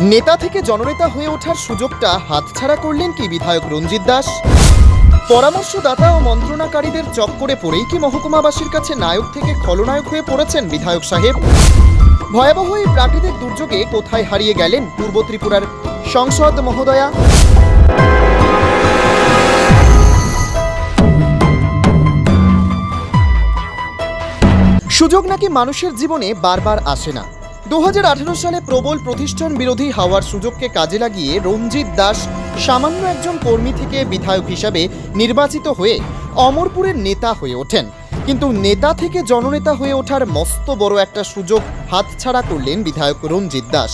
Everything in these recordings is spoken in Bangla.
নেতা থেকে জননেতা হয়ে ওঠার সুযোগটা হাতছাড়া করলেন কি বিধায়ক রঞ্জিত দাস? পরামর্শদাতা ও মন্ত্রণাকারীদের চক্করে পড়েই কি মহকুমাবাসীর কাছে নায়ক থেকে খলনায়ক হয়ে পড়েছেন বিধায়ক সাহেব? ভয়াবহ এই প্রাকৃতিক দুর্যোগে কোথায় হারিয়ে গেলেন পূর্ব ত্রিপুরার সংসদ মহোদয়া? সুযোগ নাকি মানুষের জীবনে বারবার আসে না? দুহাজার আঠেরো সালে প্রবল প্রতিষ্ঠান বিরোধী হওয়ার সুযোগকে কাজে লাগিয়ে রঞ্জিত দাস সামান্য একজন কর্মী থেকে বিধায়ক হিসাবে নির্বাচিত হয়ে অমরপুরের নেতা হয়ে ওঠেন। কিন্তু নেতা থেকে জননেতা হয়ে ওঠার মস্ত বড় একটা সুযোগ হাতছাড়া করলেন বিধায়ক রঞ্জিত দাস।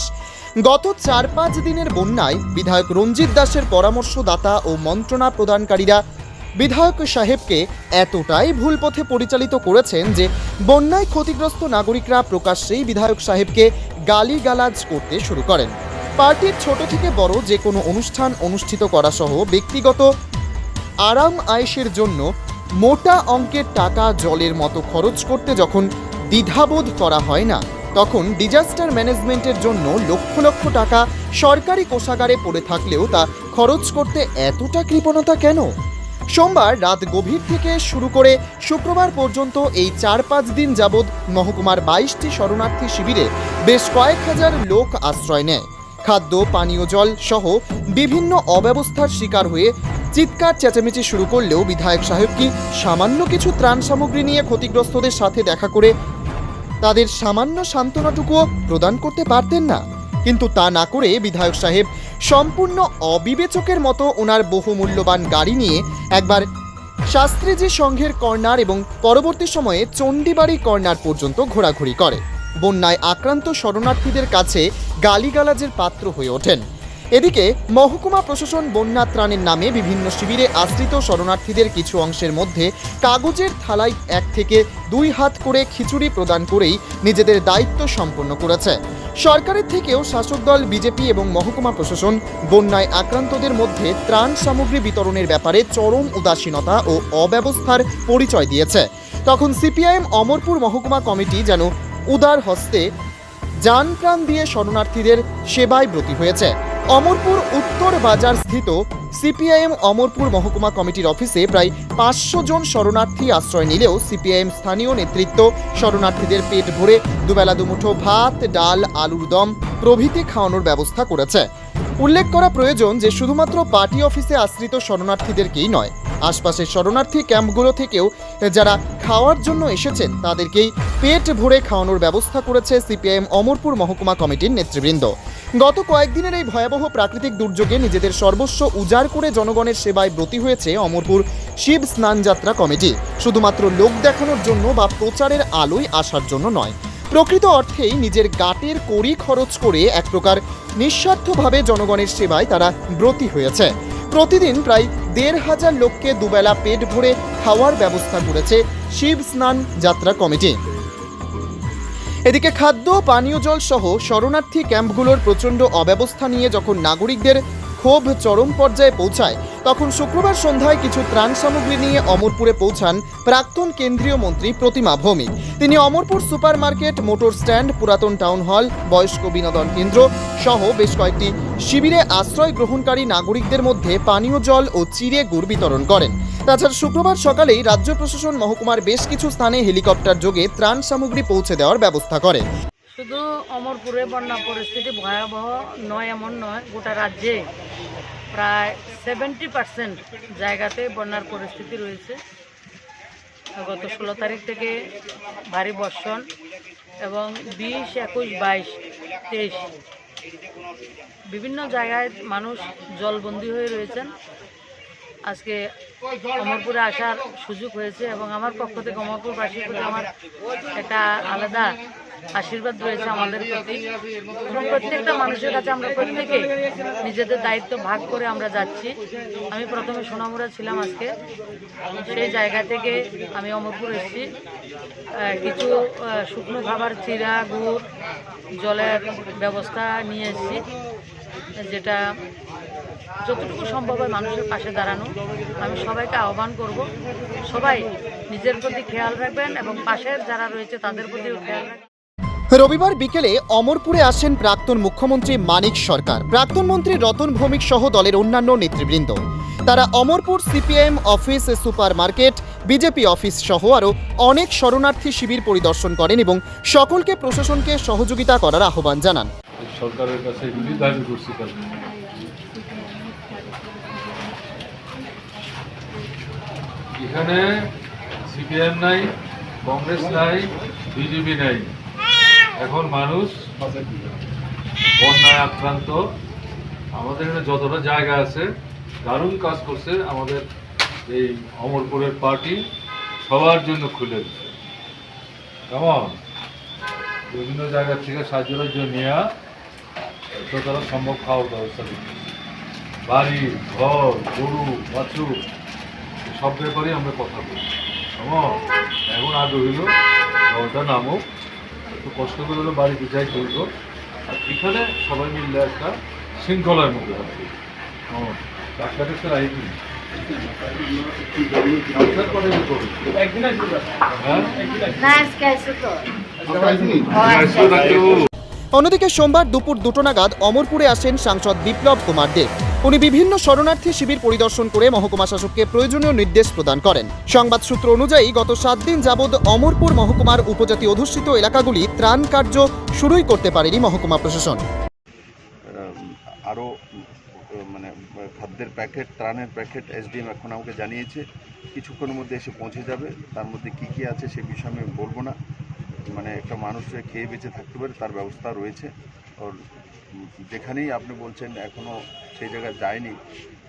গত চার পাঁচ দিনের বন্যায় বিধায়ক রঞ্জিত দাসের পরামর্শদাতা ও মন্ত্রণা প্রদানকারীরা বিধায়ক সাহেবকে এতটাই ভুল পথে পরিচালিত করেছেন যে বন্যায় ক্ষতিগ্রস্ত নাগরিকরা প্রকাশ্যেই বিধায়ক সাহেবকে গালিগালাজ করতে শুরু করেন। পার্টির ছোট থেকে বড় যে কোনো অনুষ্ঠান অনুষ্ঠিত করা সহ ব্যক্তিগত আরাম আয়েসের জন্য মোটা অঙ্কের টাকা জলের মতো খরচ করতে যখন দ্বিধাবোধ করা হয় না, তখন ডিজাস্টার ম্যানেজমেন্টের জন্য লক্ষ লক্ষ টাকা সরকারি কোষাগারে পড়ে থাকলেও তা খরচ করতে এতটা কৃপণতা কেন? সোমবার রাত গভীর থেকে শুরু করে শুক্রবার পর্যন্ত এই চার পাঁচ দিন যাবৎ মহকুমার বাইশটি শরণার্থী শিবিরে বেশ কয়েক হাজার লোক আশ্রয় নেয়। খাদ্য, পানীয় জল সহ বিভিন্ন অব্যবস্থার শিকার হয়ে চিৎকার চেঁচামেচি শুরু করলেও বিধায়ক সাহেব কি সামান্য কিছু ত্রাণ সামগ্রী নিয়ে ক্ষতিগ্রস্তদের সাথে দেখা করে তাদের সামান্য সান্ত্বনাটুকুও প্রদান করতে পারতেন না? কিন্তু তা না করে বিধায়ক সাহেব সম্পূর্ণ অবিবেচকের মতো ওনার বহুমূল্যবান গাড়ি নিয়ে একবার শাস্ত্রীজি সংঘের কর্নার এবং পরবর্তী সময়ে চণ্ডীবাড়ি কর্নার পর্যন্ত ঘোরাঘুরি করে। বন্যায় আক্রান্ত শরণার্থীদের কাছে গালিগালাজের পাত্র হয়ে ওঠেন। এদিকে মহকুমা প্রশাসন বন্যা ত্রাণের নামে বিভিন্ন শিবিরে আশ্রিত শরণার্থীদের কিছু অংশের মধ্যে কাগজের থালায় এক থেকে দুই হাত করে খিচুড়ি প্রদান করেই নিজেদের দায়িত্ব সম্পন্ন করেছে। সরকারের থেকেও শাসক দল, বিজেপি এবং মহকুমা প্রশাসন বন্যায় আক্রান্তদের মধ্যে ত্রাণ সামগ্রী বিতরণের ব্যাপারে চরম উদাসীনতা ও অব্যবস্থার পরিচয় দিয়েছে। তখন সিপিআইএম অমরপুর মহকুমা কমিটি যেন উদার হস্তে যান প্রাণ দিয়ে শরণার্থীদের সেবায় ব্রতী হয়েছে। অমরপুর উত্তর বাজার স্থিত সিপিআইএম অমরপুর মহকুমা কমিটির অফিসে প্রায় পাঁচশো জন শরণার্থী আশ্রয় নিলেও সিপিআইএম স্থানীয় নেতৃত্ব শরণার্থীদের পেট ভরে দুবেলা দুমুঠো ভাত, ডাল, আলুর দম প্রভৃতি খাওয়ানোর ব্যবস্থা করেছে। উল্লেখ করা প্রয়োজন যে শুধুমাত্র পার্টি অফিসে আশ্রিত শরণার্থীদেরকেই নয়, আশপাশের শরণার্থী ক্যাম্পগুলো থেকেও যারা খাওয়ার জন্য এসেছেন তাদেরকেই পেট ভরে খাওয়ানোর ব্যবস্থা করেছে সিপিআইএম অমরপুর মহকুমা কমিটির নেতৃবৃন্দ। গত কয়েকদিনের এই ভয়াবহ প্রাকৃতিক দুর্যোগে নিজেদের সর্বস্ব উজাড় করে জনগণের সেবায় ব্রতী হয়েছে অমরপুর শিব স্নান যাত্রা কমিটি। শুধুমাত্র লোক দেখানোর জন্য বা প্রচারের আলোয় আসার জন্য নয়। প্রকৃত অর্থেই নিজের গাটের কড়ি খরচ করে এক প্রকার নিঃস্বার্থভাবে জনগণের সেবায় তারা ব্রতী হয়েছে। প্রতিদিন প্রায় দেড় হাজার লোককে দুবেলা পেট ভরে খাওয়ার ব্যবস্থা করেছে শিব স্নান যাত্রা কমিটি। এদিকে খাদ্য, পানীয় জল সহ শরণার্থী ক্যাম্পগুলোর প্রচণ্ড অব্যবস্থা নিয়ে যখন নাগরিকদের ক্ষোভ চরম পর্যায়ে পৌঁছায়, তখন শুক্রবার সন্ধ্যায় কিছু ত্রাণ সামগ্রী নিয়ে অমরপুরে পৌঁছান প্রাক্তন কেন্দ্রীয় মন্ত্রী প্রতিমা ভৌমিক। তিনি Amarpur super market motor stand, পুরাতন টাউন হল, বয়স্ক বিনোদন কেন্দ্র সহ বেশ কয়েকটি শিবিরে আশ্রয় গ্রহণকারী নাগরিকদের মধ্যে পানীয় জল ও চিড়ে গুড় বিতরণ করেন। তাছাড়া শুক্রবার সকালেই রাজ্য প্রশাসন মহকুমার বেশ কিছু স্থানে হেলিকপ্টার যোগে ত্রাণ সামগ্রী পৌঁছে দেওয়ার ব্যবস্থা করে। শুধু অমরপুরে বন্যা পরিস্থিতি ভয়াবহ নয়, এমন নয়, গোটা রাজ্যে প্রায় সেভেন্টি পার্সেন্ট জায়গাতে বন্যার পরিস্থিতি রয়েছে। গত ষোলো তারিখ থেকে ভারী বর্ষণ এবং বিশ, একুশ, বাইশ, তেইশ। বিভিন্ন জায়গায় মানুষ জলবন্দী হয়ে রয়েছেন। আজকে অমরপুরে আসার সুযোগ হয়েছে এবং আমার পক্ষ থেকে অমরপুরবাসীর প্রতি আমার একটা আলাদা আশীর্বাদ রয়েছে আমাদের প্রতি। এবং প্রত্যেকটা মানুষের কাছে আমরা প্রত্যেকে নিজেদের দায়িত্ব ভাগ করে আমরা যাচ্ছি। আমি প্রথমে সোনামুড়া ছিলাম আজকে। সেই জায়গা থেকে আমি অমরপুর এসেছি। কিছু শুকনো খাবার, চিরা, গুড়, জলের ব্যবস্থা নিয়ে এসেছি, যেটা যতটুকু সম্ভব হয় মানুষের পাশে দাঁড়ানো। আমি সবাইকে আহ্বান করব সবাই নিজের প্রতি খেয়াল রাখবেন এবং পাশের যারা রয়েছে তাদের প্রতিও খেয়াল রাখবেন। রবিবার বিকেলে অমরপুরে আসেন প্রাক্তন মুখ্যমন্ত্রী মানিক সরকার প্রাক্তন মন্ত্রী রতন ভৌমিক সহ দলের অন্যান্য নেতৃবৃন্দ। তারা Amarpur CPM office super market BJP office সহ আরও অনেক শরণার্থী শিবির পরিদর্শন করেন এবং সকলকে প্রশাসনকে সহযোগিতা করার আহ্বান জানান। সরকারের কাছে এখানে সিপিএম নাই, কংগ্রেস নাই, বিজেপি নাই। এখন মানুষ বন্যায় আক্রান্ত। আমাদের এখানে যতটা জায়গা আছে, দারুণ কাজ করছে আমাদের এই অমরপুরের পার্টি, সবার জন্য খুলে দিচ্ছে। কেমন? বিভিন্ন জায়গা থেকে সাহায্যের জন্য নিয়ে, যতটা সম্ভব খাওয়ার ব্যবস্থা বাড়ি, ঘর, গরু, বাছুর সব ব্যাপারে আমরা কথা বলি। কেমন এখন আগে হইল জলটা নামুক। একটু কষ্ট করে হলো বাড়িতে যাই চলবো আর এখানে সবাই মিললে একটা শৃঙ্খলার মধ্যে কেমন ডাক্তার ডাক্তার আইবি ডাক্তার করে করবে? হ্যাঁ? না আজকে আসো তো। আসো ডাক্তারবাবু অন্যদিকে সোমবার দুপুর দুটো নাগাদ অমরপুরে আসেন সাংসদ বিপ্লব কুমার দেব উনি বিভিন্ন শরণার্থী শিবির পরিদর্শন করে মহকুমা শাসককে প্রয়োজনীয় নির্দেশ প্রদান করেন। সংবাদ সূত্র অনুযায়ী গত সাত দিন যাবৎ অমরপুর মহকুমার উপজাতি অধ্যুষিত এলাকাগুলি ত্রাণ কার্য শুরুই করতে পারেনি মহকুমা প্রশাসন। আরও মানে খাদ্যের প্যাকেট, ত্রাণের প্যাকেট এসডিএম এখন আমাকে জানিয়েছে, কিছুক্ষণের মধ্যে এসে পৌঁছে যাবে। তার মধ্যে কি কি আছে সে বিষয়ে আমি বলব না। মানে একটা মানুষ যে খেয়ে বেঁচে থাকতে পারে, তার ব্যবস্থা রয়েছে। ওর যেখানেই আপনি বলছেন এখনও সেই জায়গায় যায়নি।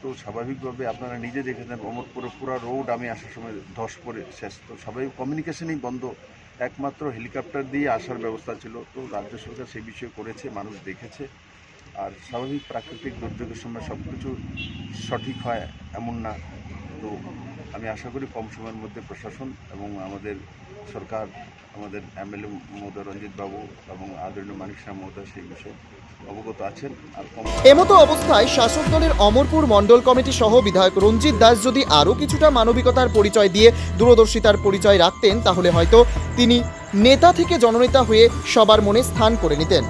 তো স্বাভাবিকভাবে আপনারা নিজে দেখেছেন, অমরপুরে পুরো রোড আমি আসার সময় ধস পড়ে, শেষ। তো স্বাভাবিক কমিউনিকেশনই বন্ধ। একমাত্র হেলিকপ্টার দিয়ে আসার ব্যবস্থা ছিল। তো রাজ্য সরকার সেই বিষয়ে করেছে, মানুষ দেখেছে। আর স্বাভাবিক প্রাকৃতিক দুর্যোগের সময় সব কিছু সঠিক হয়, এমন না। তো আমি আশা করি কম সময়ের মধ্যে প্রশাসন এবং আমাদের সরকার, আমাদের এমএলএ মহোদয় রঞ্জিত বাবু এবং আদরণীয় মানিক শাহ মহোদয় সেই বিষয়ে অবগত আছেন এমতো অবস্থায় শাসক দলের অমরপুর মণ্ডল কমিটি সহ বিধায়ক রঞ্জিত দাস যদি আরও কিছুটা মানবিকতার পরিচয় দিয়ে দূরদর্শিতার পরিচয় রাখতেন, তাহলে হয়তো তিনি নেতা থেকে জননেতা হয়ে সবার মনে স্থান করে নিতেন।